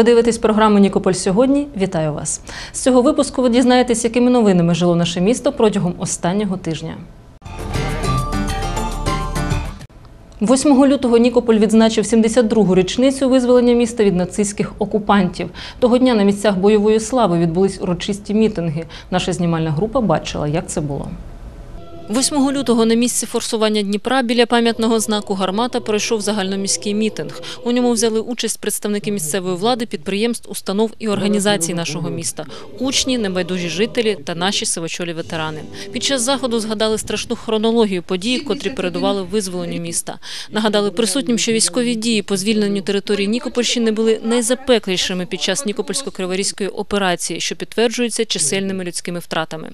Ви дивитесь програму Нікополь сьогодні. Вітаю вас. З цього випуску ви дізнаєтесь, якими новинами жило наше місто протягом останнього тижня. 8 лютого Нікополь відзначив 72-гу річницю визволення міста від нацистських окупантів. Того дня на місцях бойової слави відбулись урочисті мітинги. Наша знімальна група бачила, як це було. 8 лютого на місці форсування Дніпра біля пам'ятного знаку «Гармата» пройшов загальноміський мітинг. У ньому взяли участь представники місцевої влади, підприємств, установ і організацій нашого міста, учні, небайдужі жителі та наші сивочолі ветерани. Під час заходу згадали страшну хронологію подій, котрі передували визволенню міста. Нагадали присутнім, що військові дії по звільненню території Нікопольщини були найзапеклішими під час Нікопольсько-Криворізької операції, що підтверджується чисельними людськими втратами.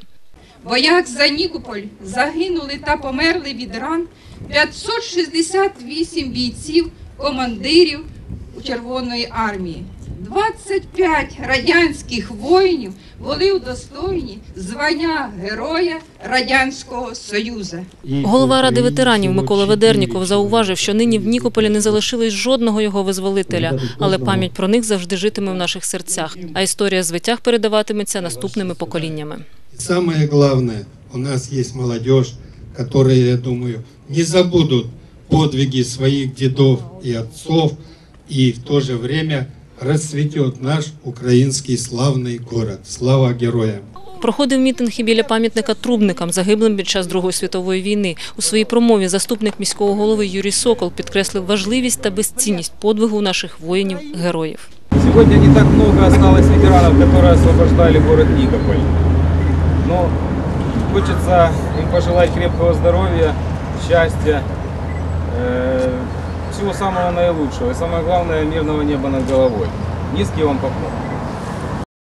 Боях за Нікополь загинули та померли від ран 568 бійців, командирів Червоної армії. 25 радянських воїнів були удостоєні звання Героя Радянського Союзу. Голова ради ветеранів Микола Ведерніков зауважив, що нині в Нікополі не залишилось жодного його визволителя, але пам'ять про них завжди житиме в наших серцях. А історія звитяг передаватиметься наступними поколіннями. Самое главное, у нас есть молодежь, которые, я думаю, не забудут подвиги своих дедов и отцов, и в то же время расцветет наш украинский славный город. Слава героям! Проходив мітинг і біля пам'ятника трубникам, загиблим під час Другої світової війни. У своїй промові заступник міського голови Юрій Сокол підкреслив важливість та безцінність подвигу наших воїнів-героїв. Сегодня не так много осталось ветеранов, которые освобождали город Никополь. Но хочется им пожелать крепкого здоровья, счастья, э, всего самого наилучшего. И самое главное, мирного неба над головой. Низкий вам поклон.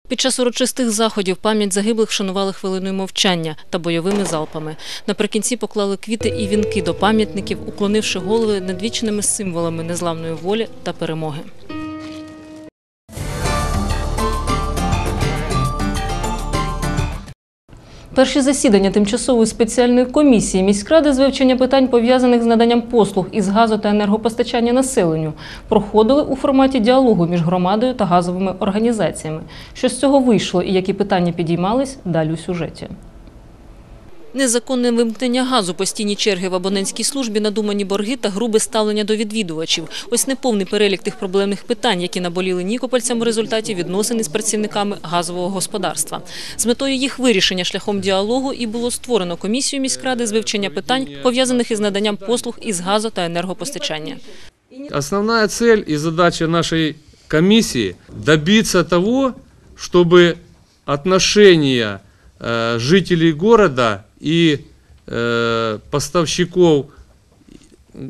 Під час урочистих заходів пам'ять загиблих вшанували хвилиною мовчання та бойовими залпами. Наприкінці поклали квіти і вінки до пам'ятників, уклонивши голови надвічними символами незламної волі та перемоги. Перші засідання тимчасової спеціальної комісії міськради з вивчення питань пов'язаних з наданням послуг із газу та енергопостачання населенню проходили у форматі діалогу між громадою та газовими організаціями. Що з цього вийшло і які питання підіймались далі у сюжеті. Незаконне вимкнення газу, постійні черги в абонентській службі, надумані борги та грубе ставлення до відвідувачів. Ось неповний перелік тих проблемних питань, які наболіли нікопольцям у результаті відносин із працівниками газового господарства. З метою їх вирішення шляхом діалогу і було створено комісію міськради з вивчення питань, пов'язаних із наданням послуг із газу та енергопостачання. Основная цель и задача нашей комиссии добиться того, чтобы отношения э, жителей города и э, поставщиков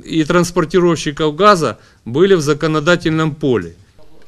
и транспортировщиков газа были в законодательном поле.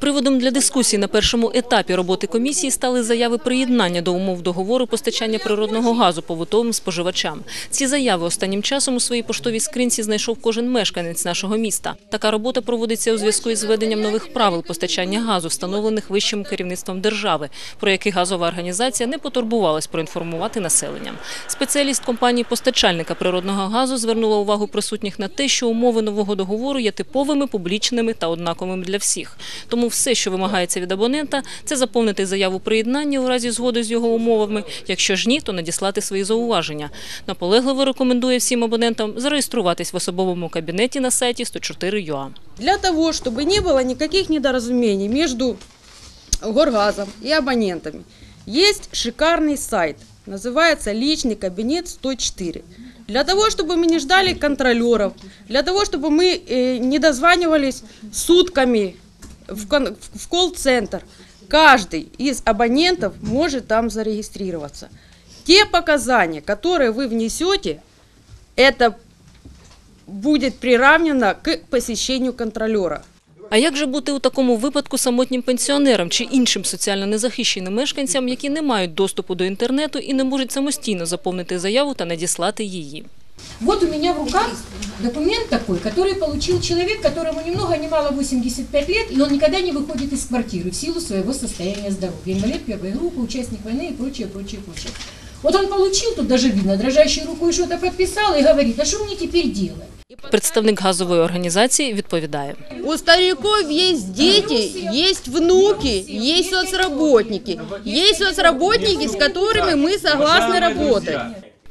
Приводом для дискусії на першому етапі роботи комісії стали заяви приєднання до умов договору постачання природного газу побутовим споживачам. Ці заяви останнім часом у своїй поштовій скринці знайшов кожен мешканець нашого міста. Така робота проводиться у зв'язку із введенням нових правил постачання газу, встановлених вищим керівництвом держави, про які газова організація не потурбувалась проінформувати населення. Спеціаліст компанії постачальника природного газу звернула увагу присутніх на те, що умови нового договору є типовими, публічними та однаковими для всіх. Тому все, що вимагається від абонента, це заповнити заяву приєднання у разі згоди з його умовами. Якщо ж ні, то надіслати свої зауваження. Наполегливо рекомендує всім абонентам зареєструватись в особовому кабінеті на сайті 104.ua. Для того, чтобы не было никаких недоразумений между Горгазом и абонентами, есть шикарный сайт, называется «Личный кабинет 104». Для того, чтобы мы не ждали контролеров, для того, чтобы мы э, не дозванивались сутками в, кон- в колл-центр, каждый из абонентов может там зарегистрироваться. Те показания, которые вы внесете, это будет приравнено к посещению контролера. А як же бути у такому випадку самотнім пенсіонерам чи іншим соціально незахищеним мешканцям, які не мають доступу до інтернету і не можуть самостійно заповнити заяву та надіслати її? Вот у меня в руках документ такой, который получил человек, которому ни много ни мало 85 лет, и он никогда не выходит из квартиры в силу своего состояния здоровья. Инвалид первой группы, участник войны и прочее, прочее, прочее. Вот он получил, тут даже видно, дрожащей рукой что-то подписал и говорит, а что мне теперь делать? Представник газової організації відповідає. У стариков есть дети, есть внуки, есть соцработники. Есть соцработники, с которыми мы согласны работать.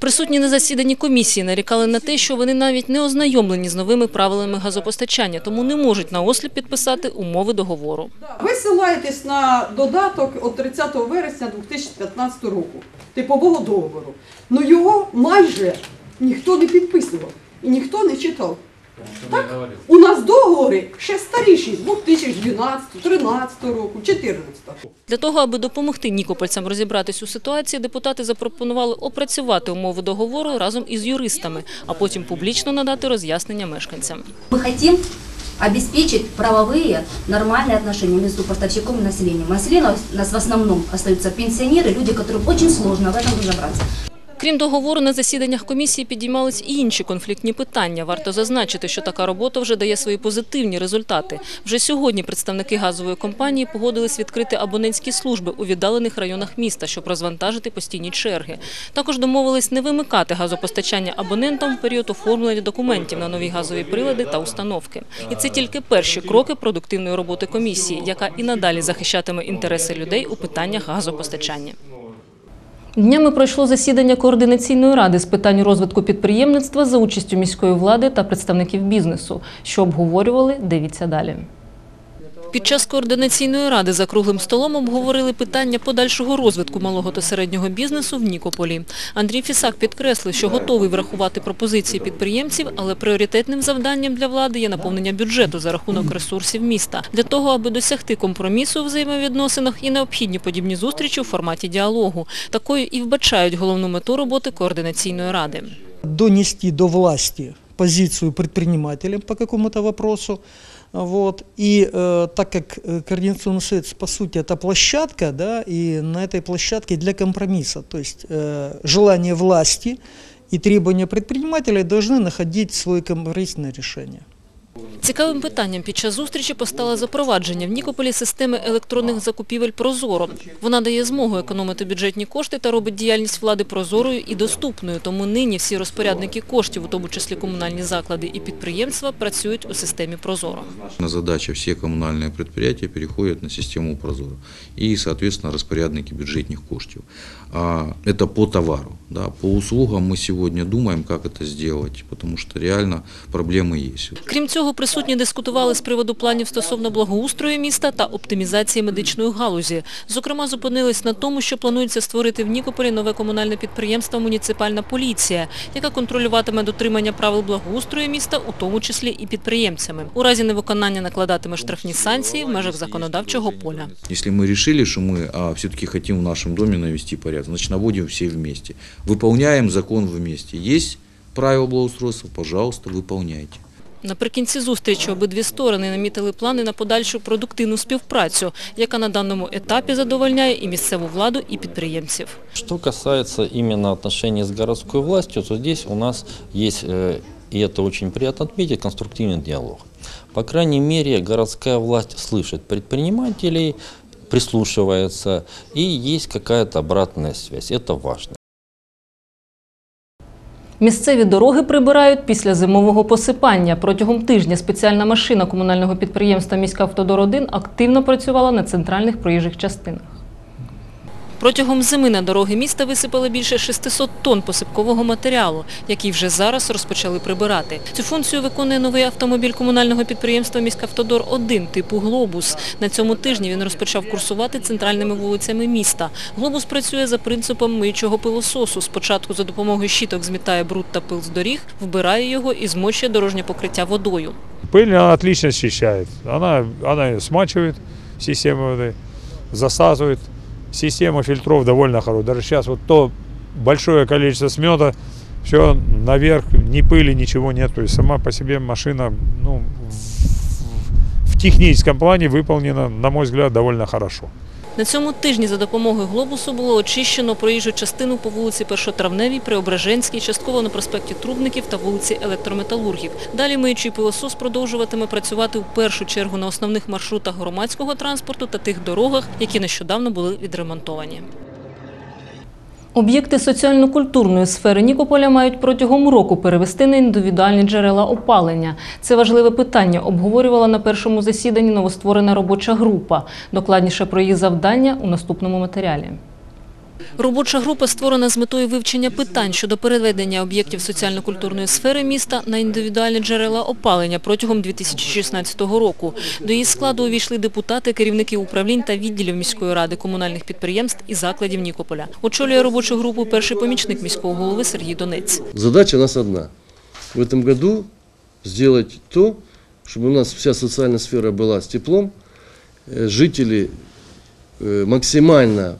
Присутні на засіданні комісії нарікали на те, що вони навіть не ознайомлені з новими правилами газопостачання, тому не можуть наосліп підписати умови договору. Ви ссилаєтесь на додаток від 30 вересня 2015 року, типового договору. Ну його майже ніхто не підписував і ніхто не читав. Так? У нас договори ще старіші, з 2012, 2013 року, 2014. Для того, аби допомогти нікопольцям розібратись у ситуації, депутати запропонували опрацювати умови договору разом із юристами, а потім публічно надати роз'яснення мешканцям. Мы хотим обеспечить правовые нормальные отношения между поставщиком и населением. Население у нас в основном остаются пенсионеры, люди, которым очень сложно в этом разобраться. Крім договору, на засіданнях комісії підіймались і інші конфліктні питання. Варто зазначити, що така робота вже дає свої позитивні результати. Вже сьогодні представники газової компанії погодились відкрити абонентські служби у віддалених районах міста, щоб розвантажити постійні черги. Також домовились не вимикати газопостачання абонентам в період оформлення документів на нові газові прилади та установки. І це тільки перші кроки продуктивної роботи комісії, яка і надалі захищатиме інтереси людей у питаннях газопостачання. Днями пройшло засідання координаційної ради з питань розвитку підприємництва за участю міської влади та представників бізнесу. Що обговорювали, дивіться далі. Під час координаційної ради за круглим столом обговорили питання подальшого розвитку малого та середнього бізнесу в Нікополі. Андрій Фісак підкреслив, що готовий врахувати пропозиції підприємців, але пріоритетним завданням для влади є наповнення бюджету за рахунок ресурсів міста. Для того, аби досягти компромісу у взаємовідносинах, і необхідні подібні зустрічі у форматі діалогу. Такою і вбачають головну мету роботи координаційної ради. донести до власти позицию предпринимателям по какому-то вопросу. Вот. И э, так как э, Координационный совет, по сути, это площадка, да, и на этой площадке для компромисса, то есть э, желание власти и требования предпринимателей должны находить свое компромиссное решение. Цікавим питанням під час зустрічі постало запровадження в Нікополі системи електронних закупівель «Прозоро». Вона дає змогу економити бюджетні кошти та робить діяльність влади прозорою і доступною. Тому нині всі розпорядники коштів, у тому числі комунальні заклади і підприємства, працюють у системі «Прозоро». На задача все коммунальные предприятия переходят на систему Прозоро и, соответственно, распорядники бюджетных коштів. А, Это по товару. Да. По услугам мы сегодня думаем, как это сделать, потому что реально проблемы есть. Крім цього, присутні дискутували з приводу планів стосовно благоустрою міста та оптимізації медичної галузі. Зокрема, зупинились на тому, що планується створити в Нікополі нове комунальне підприємство «Муніципальна поліція», яка контролюватиме дотримання правил благоустрою міста, у тому числі і підприємцями. У разі невиконання накладатиме штрафні санкції в межах законодавчого поля. Если мы решили, что мы а, все-таки хотим в нашем доме навести порядок, значит, наводим все вместе. Выполняем закон вместе. Есть правила благоустройства, пожалуйста, выполняйте. Наприкінці зустрічі обидві сторони намітили плани на подальшу продуктивну співпрацю, яка на даному етапі задовольняє і місцеву владу, і підприємців. Что касается именно отношений с городской властью, то здесь у нас есть, э, и это очень приятно отметить, конструктивный диалог. По крайней мере, городская власть слышит предпринимателей, прислушивается, и есть какая-то обратная связь. Это важно. Місцеві дороги прибирають після зимового посипання. Протягом тижня спеціальна машина комунального підприємства «Міськавтодор-1» активно працювала на центральних проїжджих частинах. Протягом зими на дороги міста висипали більше 600 тонн посипкового матеріалу, який вже зараз розпочали прибирати. Цю функцію виконує новий автомобіль комунального підприємства «Міськавтодор-1» типу «Глобус». На цьому тижні він розпочав курсувати центральними вулицями міста. «Глобус» працює за принципом миючого пилососу. Спочатку за допомогою щіток змітає бруд та пил з доріг, вбирає його і змочує дорожнє покриття водою. Пыль она отлично очищает. Она, она смачивает систему воды, засазывает. Система фильтров довольно хорошая. Даже сейчас вот то большое количество смета, все наверх, ни пыли, ничего нет. То есть сама по себе машина ну, в, в техническом плане выполнена, на мой взгляд, довольно хорошо. На цьому тижні за допомогою «Глобусу» було очищено проїжджу частину по вулиці Першотравневій, Преображенській, частково на проспекті Трубників та вулиці Електрометалургів. Далі миючий пилосос продовжуватиме працювати в першу чергу на основних маршрутах громадського транспорту та тих дорогах, які нещодавно були відремонтовані. Об'єкти соціально-культурної сфери Нікополя мають протягом року перевести на індивідуальні джерела опалення. Це важливе питання обговорювала на першому засіданні новостворена робоча група. Докладніше про її завдання у наступному матеріалі. Робоча група створена з метою вивчення питань щодо переведення об'єктів соціально-культурної сфери міста на індивідуальні джерела опалення протягом 2016 року. До її складу увійшли депутати, керівники управлінь та відділів міської ради, комунальних підприємств і закладів Нікополя. Очолює робочу групу перший помічник міського голови Сергій Донець. Задача у нас одна. В этом году сделать то, чтобы у нас вся социальная сфера была с теплом, э, жители э, максимально,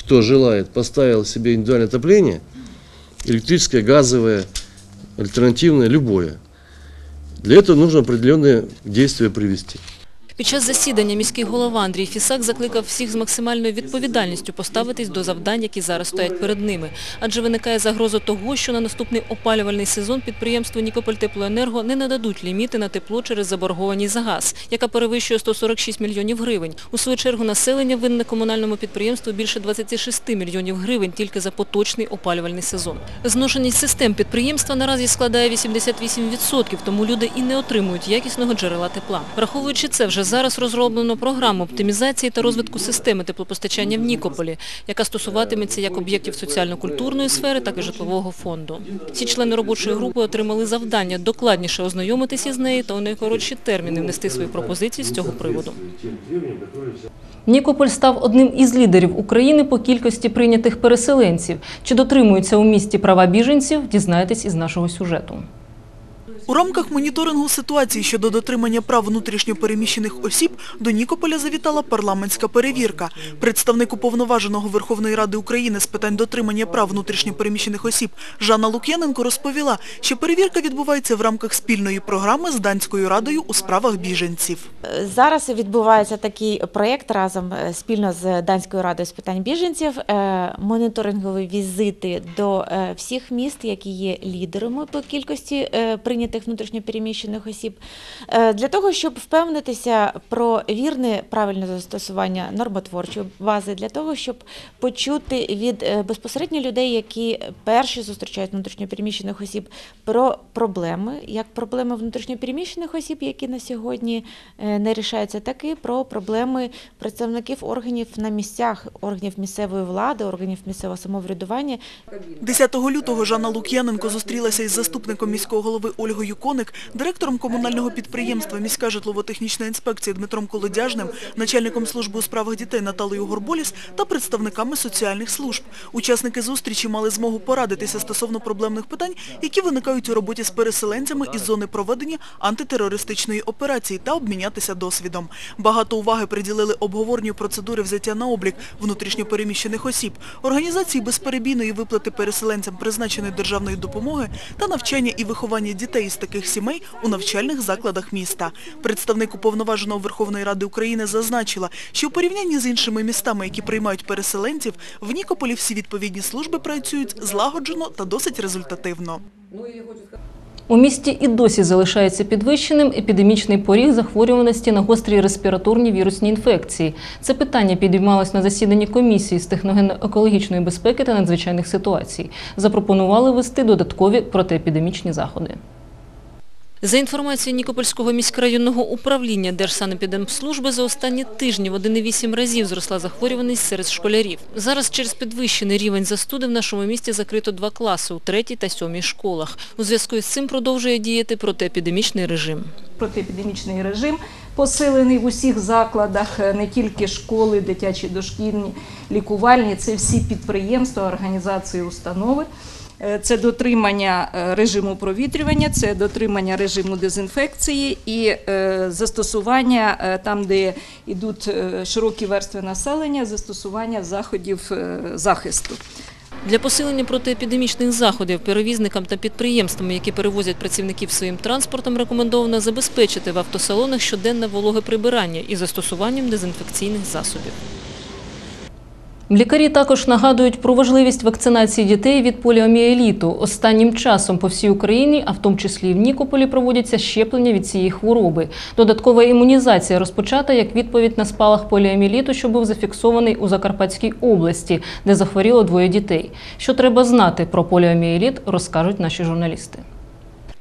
кто желает, поставил себе индивидуальное отопление, электрическое, газовое, альтернативное, любое. Для этого нужно определенные действия привести. Під час засідання міський голова Андрій Фісак закликав всіх з максимальною відповідальністю поставитись до завдань, які зараз стоять перед ними. Адже виникає загроза того, що на наступний опалювальний сезон підприємству Нікопольтеплоенерго не нададуть ліміти на тепло через заборгованість за газ, яка перевищує 146 мільйонів гривень. У свою чергу населення винне комунальному підприємству більше 26 мільйонів гривень тільки за поточний опалювальний сезон. Зношеність систем підприємства наразі складає 88%, тому люди і не отримують якісного джерела тепла. Враховуючи це, вже зараз розроблено програму оптимізації та розвитку системи теплопостачання в Нікополі, яка стосуватиметься як об'єктів соціально-культурної сфери, так і житлового фонду. Всі члени робочої групи отримали завдання докладніше ознайомитися з нею та у найкоротші терміни внести свої пропозиції з цього приводу. Нікополь став одним із лідерів України по кількості прийнятих переселенців. Чи дотримуються у місті права біженців, дізнаєтесь із нашого сюжету. У рамках моніторингу ситуації щодо дотримання прав внутрішньопереміщених осіб до Нікополя завітала парламентська перевірка. Представник уповноваженого Верховної Ради України з питань дотримання прав внутрішньопереміщених осіб Жанна Лук'яненко розповіла, що перевірка відбувається в рамках спільної програми з Данською Радою у справах біженців. Зараз відбувається такий проєкт разом е, спільно з Данською радою з питань біженців, е, моніторингові візити до е, всіх міст, які є лідерами по кількості е, прийнятих внутрішньопереміщених осіб, е, для того, щоб впевнитися про вірне правильне застосування нормотворчої бази, для того, щоб почути від е, безпосередньо людей, які перші зустрічають внутрішньопереміщених осіб, про проблеми, як проблеми внутрішньопереміщених осіб, які на сьогодні е, не рішаються, так і про проблеми представників органів на місцях, органів місцевої влади, органів місцевого самоврядування. 10 лютого Жанна Лук'яненко зустрілася із заступником міського голови Ольгою Коник, директором комунального підприємства «Міська житлово-технічна інспекція» Дмитром Колодяжним, начальником служби у справах дітей Наталею Горболіс та представниками соціальних служб. Учасники зустрічі мали змогу порадитися стосовно проблемних питань, які виникають у роботі з переселенцями із зони проведення антитерористичної операції та обмінятися досвідом. Багато уваги приділили обговоренню процедури взяття на облік внутрішньопереміщених осіб, організації безперебійної виплати переселенцям призначеної державної допомоги та навчання і виховання дітей із таких сімей у навчальних закладах міста. Представник уповноваженого Верховної Ради України зазначила, що у порівнянні з іншими містами, які приймають переселенців, в Нікополі всі відповідні служби працюють злагоджено та досить результативно. У місті і досі залишається підвищеним епідемічний поріг захворюваності на гострі респіраторні вірусні інфекції. Це питання підіймалось на засіданні комісії з техногенно-екологічної безпеки та надзвичайних ситуацій. Запропонували ввести додаткові протиепідемічні заходи. За інформацією Нікопольського міськрайонного управління Держсанепідемслужби, за останні тижні в 1,8 разів зросла захворюваність серед школярів. Зараз через підвищений рівень застуди в нашому місті закрито два класи у третій та сьомій школах. У зв'язку із цим продовжує діяти протиепідемічний режим. протиепідемічний режим посилений в усіх закладах, е, не тільки школи, дитячі дошкільні, лікувальні, це всі підприємства, організації, установи. Е, Це дотримання е, режиму провітрювання, це дотримання режиму дезінфекції і е, застосування там, де йдуть широкі верстви населення, застосування заходів захисту. Для посилення протиепідемічних заходів перевізникам та підприємствам, які перевозять працівників своїм транспортом, рекомендовано забезпечити в автосалонах щоденне вологе прибирання із застосуванням дезінфекційних засобів. Лікарі також нагадують про важливість вакцинації дітей від поліомієліту. Останнім часом по всій Україні, а в тому числі в Нікополі, проводяться щеплення від цієї хвороби. Додаткова імунізація розпочата як відповідь на спалах поліомієліту, що був зафіксований у Закарпатській області, де захворіло двоє дітей. Що треба знати про поліомієліт, розкажуть наші журналісти.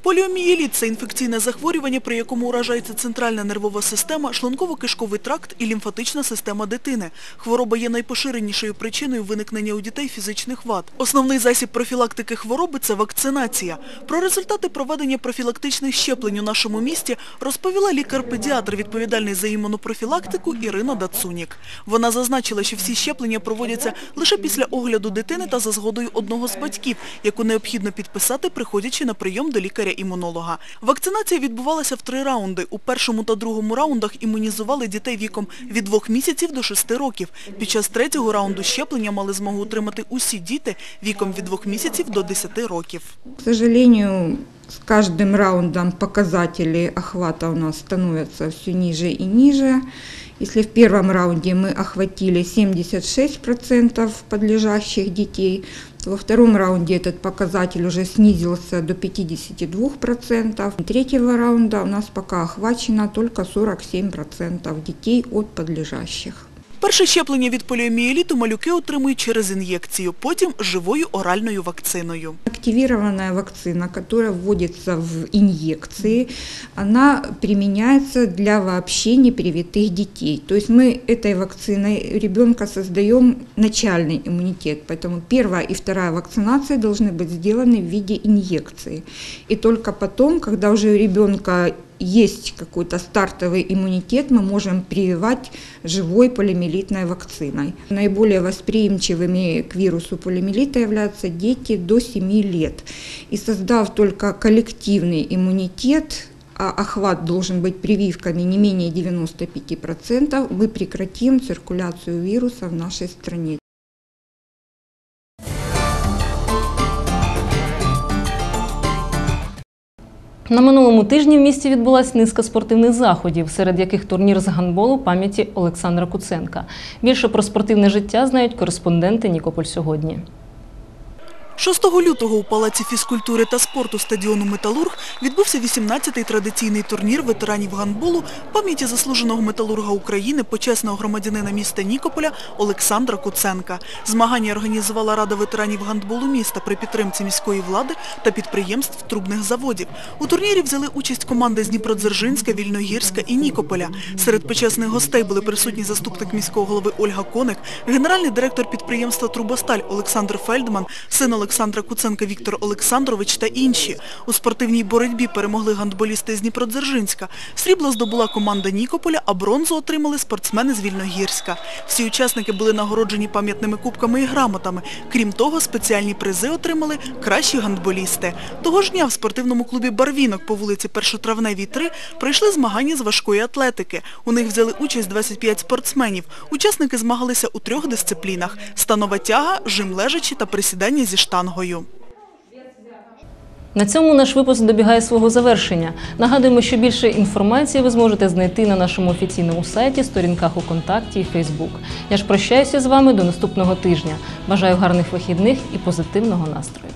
Поліомієліт – це інфекційне захворювання, при якому уражається центральна нервова система, шлунково-кишковий тракт і лімфатична система дитини. Хвороба є найпоширенішою причиною виникнення у дітей фізичних вад. Основний засіб профілактики хвороби – це вакцинація. Про результати проведення профілактичних щеплень у нашому місті розповіла лікар-педіатр, відповідальний за імунопрофілактику Ірина Дацунік. Вона зазначила, що всі щеплення проводяться лише після огляду дитини та за згодою одного з батьків, яку необхідно підписати, приходячи на прийом до лікаря-імунолога. Вакцинація відбувалася в три раунди. У першому та другому раундах імунізували дітей віком від 2 місяців до 6 років. Під час третього раунду щеплення мали змогу отримати усі діти віком від 2 місяців до 10 років. К сожалению, с каждым раундом показатели охвата у нас становятся все ниже и ниже. Если в первом раунде мы охватили 76% подлежащих детей, во втором раунде этот показатель уже снизился до 52%. Третьего раунда у нас пока охвачено только 47% детей от подлежащих. Перше щеплення від поліомієліту малюки отримують через ін'єкцію, потім живою оральною вакциною. Активированная вакцина, которая вводится в инъекции, она применяется для вообще непривитых детей. То есть мы этой вакциной ребенка создаем начальный иммунитет, поэтому первая и вторая вакцинация должны быть сделаны в виде инъекции. И только потом, когда уже у ребенка есть какой-то стартовый иммунитет, мы можем прививать живой полиомиелитной вакциной. Наиболее восприимчивыми к вирусу полиомиелита являются дети до 7 лет. И создав только коллективный иммунитет, а охват должен быть прививками не менее 95%, мы прекратим циркуляцию вируса в нашей стране. На минулому тижні в місті відбулася низка спортивних заходів, серед яких турнір з гандболу пам'яті Олександра Куценка. Більше про спортивне життя знають кореспонденти Нікополь сьогодні. 6 лютого у Палаці фізкультури та спорту стадіону «Металург» відбувся 18-й традиційний турнір ветеранів гандболу пам'яті заслуженого металурга України, почесного громадянина міста Нікополя Олександра Куценка. Змагання організувала Рада ветеранів гандболу міста при підтримці міської влади та підприємств трубних заводів. У турнірі взяли участь команди з Дніпродзержинська, Вільногірська і Нікополя. Серед почесних гостей були присутні заступник міського голови Ольга Коник, генеральний директор підприємства «Трубосталь» Олександр Фельдман, син Олександра Куценка Віктор Олександрович та інші. У спортивній боротьбі перемогли гандболісти з Дніпродзержинська. Срібло здобула команда Нікополя, а бронзу отримали спортсмени з Вільногірська. Всі учасники були нагороджені пам'ятними кубками і грамотами. Крім того, спеціальні призи отримали кращі гандболісти. Того ж дня в спортивному клубі «Барвінок» по вулиці Першотравневій 3 пройшли змагання з важкої атлетики. У них взяли участь 25 спортсменів. Учасники змагалися у трьох дисциплінах – станова тяга, жим лежачі та присідання зі штангою. На цьому наш випуск добігає свого завершення. Нагадуємо, що більше інформації ви зможете знайти на нашому офіційному сайті, сторінках у Контакті і Фейсбук. Я ж прощаюся з вами до наступного тижня. Бажаю гарних вихідних і позитивного настрою.